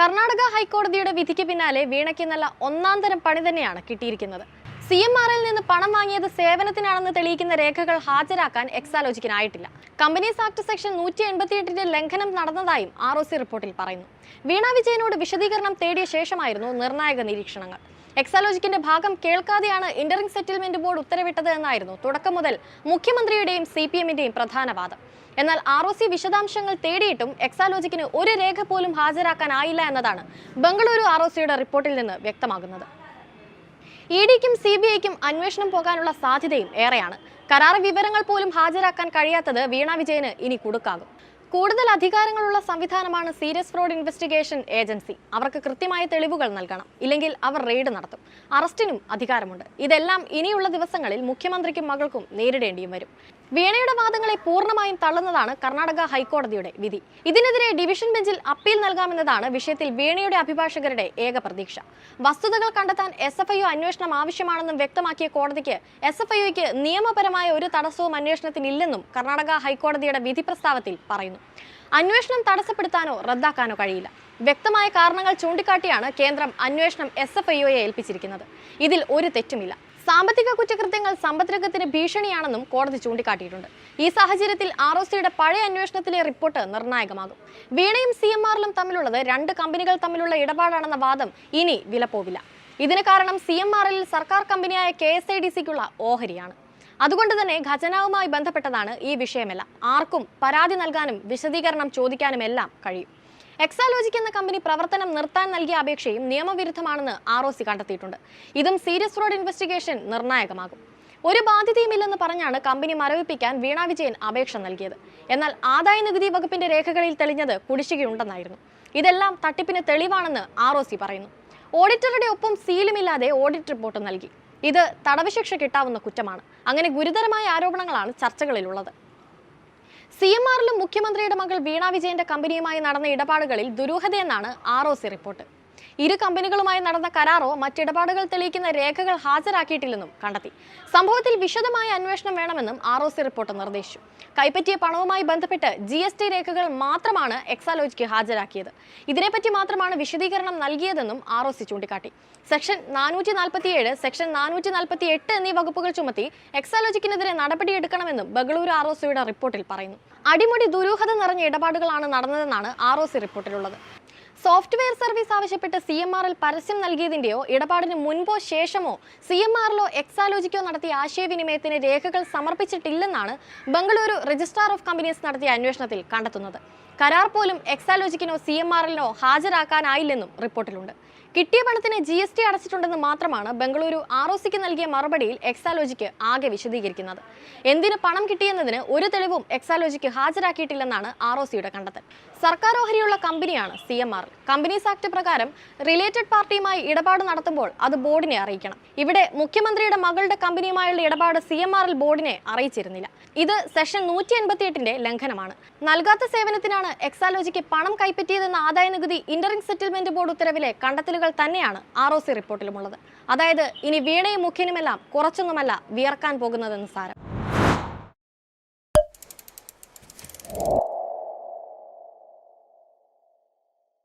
കർണാടക ഹൈക്കോടതിയുടെ വിധിക്ക് പിന്നാലെ വീണയ്ക്ക് നല്ല ഒന്നാം തരം പണി തന്നെയാണ് കിട്ടിയിരിക്കുന്നത്. സി എം ആറിൽ നിന്ന് പണം വാങ്ങിയത് സേവനത്തിനാണെന്ന് തെളിയിക്കുന്ന രേഖകൾ ഹാജരാക്കാൻ എക്സാലോജിക്കിനായിട്ടില്ല. കമ്പനീസ് ആക്ട് സെക്ഷൻ നൂറ്റി എൺപത്തിയെട്ടിന്റെ ലംഘനം നടന്നതായും ആർ ഒ സി റിപ്പോർട്ടിൽ പറയുന്നു. വീണ വിജയനോട് വിശദീകരണം തേടിയ ശേഷമായിരുന്നു നിർണായക നിരീക്ഷണങ്ങൾ. എക്സാലോജിക്കിന്റെ ഭാഗം കേൾക്കാതെയാണ് ഇന്ററിംഗ് സെറ്റിൽമെന്റ് ബോർഡ് ഉത്തരവിട്ടത് എന്നായിരുന്നു തുടക്കം മുതൽ മുഖ്യമന്ത്രിയുടെയും സി പി എമ്മിന്റെയും പ്രധാന വാദം. എന്നാൽ ആർ ഒ സി വിശദാംശങ്ങൾ തേടിയിട്ടും എക്സാലോജിക്കിന് ഒരു രേഖ പോലും ഹാജരാക്കാനായില്ല എന്നതാണ് ബംഗളൂരു ആർ ഒ സിയുടെ റിപ്പോർട്ടിൽ നിന്ന് വ്യക്തമാകുന്നത്. ഇ ഡിക്കും സി ബി ഐക്കും അന്വേഷണം പോകാനുള്ള സാധ്യതയും ഏറെയാണ്. കരാർ വിവരങ്ങൾ പോലും ഹാജരാക്കാൻ കഴിയാത്തത് വീണ വിജയന് ഇനി കൊടുക്കാകും. കൂടുതൽ അധികാരങ്ങളുള്ള സംവിധാനമാണ് സീരിയസ് ഫ്രോഡ് ഇൻവെസ്റ്റിഗേഷൻ ഏജൻസി. അവർക്ക് കൃത്യമായ തെളിവുകൾ നൽകണം. ഇല്ലെങ്കിൽ അവർ റെയ്ഡ് നടത്തും. അറസ്റ്റിനും അധികാരമുണ്ട്. ഇതെല്ലാം ഇനിയുള്ള ദിവസങ്ങളിൽ മുഖ്യമന്ത്രിക്കും മകൾക്കും നേരിടേണ്ടിയും വരും. വീണയുടെ വാദങ്ങളെ പൂർണമായും തള്ളുന്നതാണ് കർണാടക ഹൈക്കോടതിയുടെ വിധി. ഇതിനെതിരെ ഡിവിഷൻ ബെഞ്ചിൽ അപ്പീൽ നൽകാമെന്നതാണ് വിഷയത്തിൽ വീണയുടെ അഭിഭാഷകരുടെ ഏക പ്രതീക്ഷ. വസ്തുതകൾ കണ്ടെത്താൻ എസ് എഫ് ഐ അന്വേഷണം ആവശ്യമാണെന്നും വ്യക്തമാക്കിയ കോടതിക്ക് എസ് എഫ് ഐക്ക് നിയമപരമായ ഒരു തടസ്സവും അന്വേഷണത്തിനില്ലെന്നും കർണാടക ഹൈക്കോടതിയുടെ വിധി പ്രസ്താവത്തിൽ പറയുന്നു. അന്വേഷണം തടസ്സപ്പെടുത്താനോ റദ്ദാക്കാനോ കഴിയില്ല. വ്യക്തമായ കാരണങ്ങൾ ചൂണ്ടിക്കാട്ടിയാണ് കേന്ദ്രം അന്വേഷണം എസ് എഫ് ഐ ഒയെ ഏൽപ്പിച്ചിരിക്കുന്നത്. ഇതിൽ ഒരു തെറ്റുമില്ല. സാമ്പത്തിക കുറ്റകൃത്യങ്ങൾ സമ്പദ്രംഗത്തിന് ഭീഷണിയാണെന്നും കോടതി ചൂണ്ടിക്കാട്ടിയിട്ടുണ്ട്. ഈ സാഹചര്യത്തിൽ ആർ ഒ സിയുടെ പഴയ അന്വേഷണത്തിലെ റിപ്പോർട്ട് നിർണായകമാകും. വീണയും സി എം ആറിലും തമ്മിലുള്ളത് രണ്ട് കമ്പനികൾ തമ്മിലുള്ള ഇടപാടാണെന്ന വാദം ഇനി വിലപ്പോവില്ല. ഇതിന് കാരണം സി എം ആറിൽ സർക്കാർ കമ്പനിയായ കെ എസ് ഐ ഡി സിക്കുള്ള ഓഹരിയാണ്. അതുകൊണ്ട് തന്നെ ഖജനാവുമായി ബന്ധപ്പെട്ടതാണ് ഈ വിഷയമെല്ലാം. ആർക്കും പരാതി നൽകാനും വിശദീകരണം ചോദിക്കാനും എല്ലാം കഴിയും. എക്സാലോജിക് എന്ന കമ്പനി പ്രവർത്തനം നിർത്താൻ നൽകിയ അപേക്ഷയും നിയമവിരുദ്ധമാണെന്ന് ആർ ഒ സി കണ്ടെത്തിയിട്ടുണ്ട്. ഇതും സീരിയസ് ഫ്രോഡ് ഇൻവെസ്റ്റിഗേഷൻ നിർണായകമാകും. ഒരു ബാധ്യതയുമില്ലെന്ന് പറഞ്ഞാണ് കമ്പനി മരവിപ്പിക്കാൻ വീണ വിജയൻ അപേക്ഷ നൽകിയത്. എന്നാൽ ആദായ നികുതി വകുപ്പിന്റെ രേഖകളിൽ തെളിഞ്ഞത് കുടിശ്ശികയുണ്ടെന്നായിരുന്നു. ഇതെല്ലാം തട്ടിപ്പിന് തെളിവാണെന്ന് ആർ ഒ സി പറയുന്നു. ഓഡിറ്ററുടെ ഒപ്പം സീലുമില്ലാതെ ഓഡിറ്റ് റിപ്പോർട്ട് നൽകി. ഇത് തടവ് ശിക്ഷ കിട്ടാവുന്ന കുറ്റമാണ്. അങ്ങനെ ഗുരുതരമായ ആരോപണങ്ങളാണ് ചർച്ചകളിലുള്ളത്. സി എം ആറിലും മുഖ്യമന്ത്രിയുടെ മകൾ വീണ വിജയന്റെ കമ്പനിയുമായി നടന്ന ഇടപാടുകളിൽ ദുരൂഹതയെന്നാണ് ആർ ഒ സി റിപ്പോർട്ട്. ഇരു കമ്പനികളുമായി നടന്ന കരാറോ മറ്റിടപാടുകൾ തെളിയിക്കുന്ന രേഖകൾ ഹാജരാക്കിയിട്ടില്ലെന്നും കണ്ടെത്തി. സംഭവത്തിൽ വിശദമായ അന്വേഷണം വേണമെന്നും ആർ ഒ സി റിപ്പോർട്ട് നിർദ്ദേശിച്ചു. കൈപ്പറ്റിയ പണവുമായി ബന്ധപ്പെട്ട് ജി എസ് ടി രേഖകൾ മാത്രമാണ് എക്സാലോജിക്ക് ഹാജരാക്കിയത്. ഇതിനെപ്പറ്റി മാത്രമാണ് വിശദീകരണം നൽകിയതെന്നും ആർ ഒ സി ചൂണ്ടിക്കാട്ടി. സെക്ഷൻ നാനൂറ്റി നാൽപ്പത്തിയേഴ് സെക്ഷൻ നാനൂറ്റി നാൽപ്പത്തി എട്ട് എന്നീ വകുപ്പുകൾ ചുമത്തി എക്സാലോജിക്കിനെതിരെ നടപടിയെടുക്കണമെന്നും ബംഗളൂരു ആർ ഒ സിയുടെ റിപ്പോർട്ടിൽ പറയുന്നു. അടിമുടി ദുരൂഹത നിറഞ്ഞ ഇടപാടുകളാണ് നടന്നതെന്നാണ് ആർ ഒ സി റിപ്പോർട്ടിലുള്ളത്. സോഫ്റ്റ്വെയർ സർവീസ് ആവശ്യപ്പെട്ട് സി എം ആറിൽ പരസ്യം നൽകിയതിന്റെയോ ഇടപാടിന് മുൻപോ ശേഷമോ സി എം ആറിലോ എക്സാലോജിക്കോ നടത്തിയ ആശയവിനിമയത്തിന് രേഖകൾ സമർപ്പിച്ചിട്ടില്ലെന്നാണ് ബംഗളൂരു രജിസ്ട്രാർ ഓഫ് കമ്പനീസ് നടത്തിയ അന്വേഷണത്തിൽ കണ്ടെത്തുന്നത്. കരാർ പോലും എക്സാലോജിക്കിനോ സി എം ആറിനോ ഹാജരാക്കാനായില്ലെന്നും റിപ്പോർട്ടിലുണ്ട്. കിട്ടിയ പണത്തിന് ജി എസ് ടി അടച്ചിട്ടുണ്ടെന്ന് മാത്രമാണ് ബംഗളൂരു ആർ ഒ സിക്ക് നൽകിയ മറുപടിയിൽ എക്സാലോജിക്ക് ആകെ വിശദീകരിക്കുന്നത്. എന്തിന് പണം കിട്ടിയെന്നതിന് ഒരു തെളിവും എക്സാലോജിക്ക് ഹാജരാക്കിയിട്ടില്ലെന്നാണ് ആർ ഒ സിയുടെ കണ്ടെത്തൽ. സർക്കാർ ഓഹരിയുള്ള കമ്പനിയാണ് C M R. Companies act പ്രകാരം റിലേറ്റഡ് പാർട്ടിയുമായി ഇടപാട് നടത്തുമ്പോൾ അത് ബോർഡിനെ അറിയിക്കണം. ഇവിടെ മുഖ്യമന്ത്രിയുടെ മകളുടെ കമ്പനിയുമായുള്ള ഇടപാട് സി എം ആറിൽ ബോർഡിനെ അറിയിച്ചിരുന്നില്ല. ഇത് സെഷൻ നൂറ്റി എൺപത്തി എട്ടിന്റെ ലംഘനമാണ്. നൽകാത്ത സേവനത്തിനാണ് എക്സാലോജിക്ക് പണം കൈപ്പറ്റിയതെന്ന ആദായ നികുതി ഇന്ററിംഗ് സെറ്റിൽമെന്റ് ബോർഡ് ഉത്തരവിലെ കണ്ടെത്തലുകൾ തന്നെയാണ് ആർ ഒ സി റിപ്പോർട്ടിലുമുള്ളത്. അതായത് ഇനി വീണയും മുഖ്യനുമെല്ലാം കുറച്ചൊന്നുമല്ല വിയർക്കാൻ പോകുന്നതെന്ന് സാരം.